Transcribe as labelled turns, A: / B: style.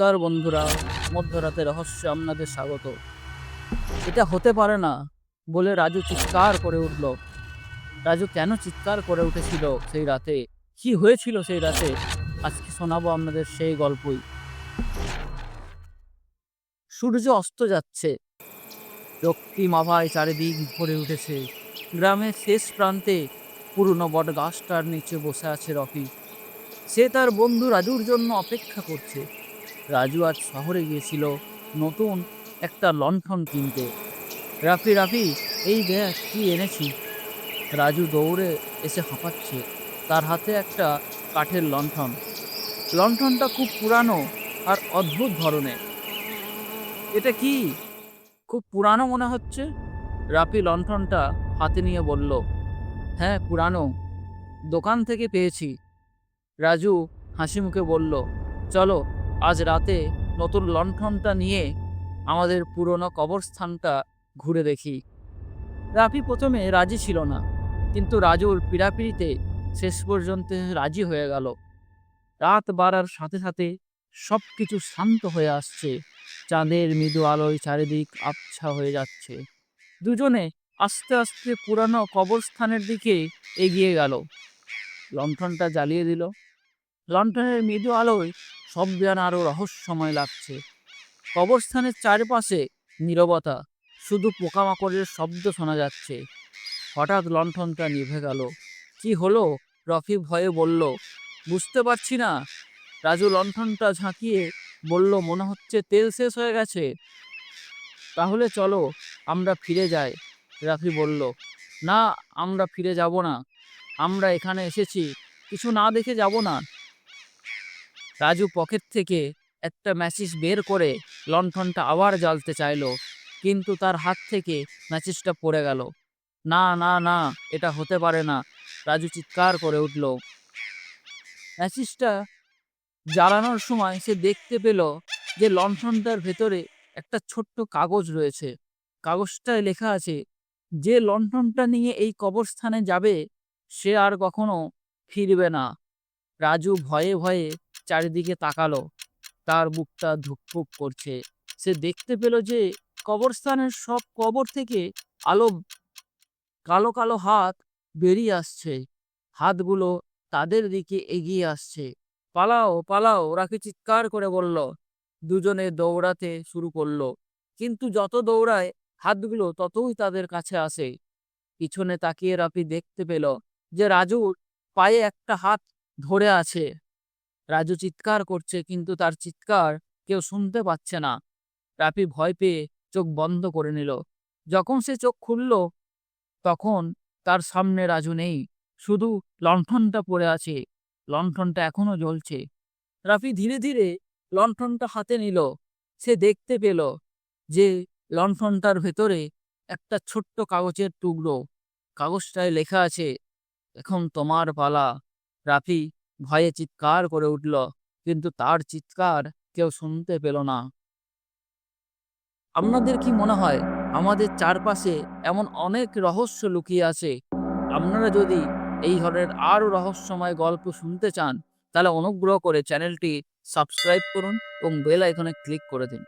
A: নমস্কার বন্ধুরা, মধ্যরাতে রহস্য আপনাদের স্বাগত। এটা হতে পারে না বলে রাজু চিৎকার করে উঠল। রাজু কেন চিৎকার করে উঠেছিল সেই রাতে? কি হয়েছিল সেই রাতে? আজকে শোনাবো আপনাদের সেই গল্পই। সূর্য অস্ত যাচ্ছে। রক্তিম আভায় চারিদিক ভরে উঠেছে। গ্রামের শেষ প্রান্তে পুরনো বট গাছটার নিচে বসে আছে রফি সে তার বন্ধু রাজুর জন্য অপেক্ষা করছে। রাজু আজ শহরে গিয়েছিল নতুন একটা লণ্ঠন কিনতে। রাফি রাফি, এই দেখ কি এনেছি। রাজু দৌড়ে এসে হাঁপাচ্ছে। তার হাতে একটা কাঠের লণ্ঠন। লণ্ঠনটা খুব পুরানো আর অদ্ভুত ধরনের। এটা কি? খুব পুরানো মনে হচ্ছে? রাফি লণ্ঠনটা হাতে নিয়ে বলল হ্যাঁ পুরানো। দোকান থেকে পেয়েছি। রাজু হাসি মুখে বলল, চলো আজ রাতে নতুন লণ্ঠনটা নিয়ে আমাদের পুরনো কবরস্থানটা ঘুরে দেখি। রাফি প্রথমে রাজি ছিল না, কিন্তু রাজুর পিড়াপিড়িতে শেষ পর্যন্ত রাজি হয়ে গেল। রাত বাড়ার সাথে সাথে সব কিছু শান্ত হয়ে আসছে। চাঁদের মৃদু আলোয় চারিদিক আবছা হয়ে যাচ্ছে। দুজনে আস্তে আস্তে পুরানো কবরস্থানের দিকে এগিয়ে গেল। লণ্ঠনটা জ্বালিয়ে দিল। লণ্ঠনের মৃদু আলোয় সব যেন আরও রহস্যময় লাগছে। কবরস্থানের চারপাশে নীরবতা, শুধু পোকামাকড়ের শব্দ শোনা যাচ্ছে। হঠাৎ লণ্ঠনটা নিভে গেল। কি হলো? রফি ভয়ে বলল, বুঝতে পারছি না। রাজু লণ্ঠনটা ঝাঁকিয়ে বলল, মনে হচ্ছে তেল শেষ হয়ে গেছে। তাহলে চলো, আমরা ফিরে যাই। রাফি বলল, না, আমরা ফিরে যাব না। আমরা এখানে এসেছি। কিছু না দেখে যাব না। রাজু পকেট থেকে একটা ম্যাচিস বের করে লণ্ঠনটা আবার জ্বালতে চাইলো, কিন্তু তার হাত থেকে ম্যাচিসটা পড়ে গেল। না না না, এটা হতে পারে না। রাজু চিৎকার করে উঠল। ম্যাচিসটা জ্বালানোর সময় সে দেখতে পেল যে লণ্ঠনটার ভেতরে একটা ছোট্ট কাগজ রয়েছে। কাগজটায় লেখা আছে, যে লণ্ঠনটা নিয়ে এই কবরস্থানে যাবে, সে আর কখনো ফিরবে না। রাজু ভয়ে ভয়ে চারিদিকে তাকালো। তার বুকটা ধুকপুক করছে। সে দেখতে পেল যে কবরস্থানের সব কবর থেকে আলো কালো কালো হাত বেরিয়ে আসছে। হাতগুলো তাদের দিকে এগিয়ে আসছে। পালাও পালাও, ওরাকে চিৎকার করে বলল। দুজনে দৌড়াতে শুরু করল। কিন্তু যত দৌড়ায় হাতগুলো ততই তাদের কাছে আসে। পিছনে তাকিয়ে রাফি দেখতে পেল যে রাজুর পায়ে একটা হাত ধরে আছে। রাজু চিৎকার করছে, কিন্তু তার চিৎকার কেউ শুনতে পাচ্ছে না। রাফি ভয় পেয়ে চোখ বন্ধ করে নিল। যখন সে চোখ খুলল, তখন তার সামনে রাজু নেই, শুধু লণ্ঠনটা পড়ে আছে। লণ্ঠনটা এখনও জ্বলছে। রাফি ধীরে ধীরে লণ্ঠনটা হাতে নিল। সে দেখতে পেল যে লণ্ঠনটার ভেতরে একটা ছোট্ট কাগজের টুকরো। কাগজটায় লেখা আছে, এখন তোমার পালা। রাফি ভয়ে চিৎকার করে উঠল, কিন্তু তার চিৎকার কেউ শুনতে পেল না। আপনাদের কি মনে হয়, আমাদের চারপাশে এমন অনেক রহস্য লুকিয়ে আছে? আপনারা যদি এই ধরনের আরও রহস্যময় গল্প শুনতে চান, তাহলে অনুগ্রহ করে চ্যানেলটি সাবস্ক্রাইব করুন এবং বেল আইকনে ক্লিক করে দিন।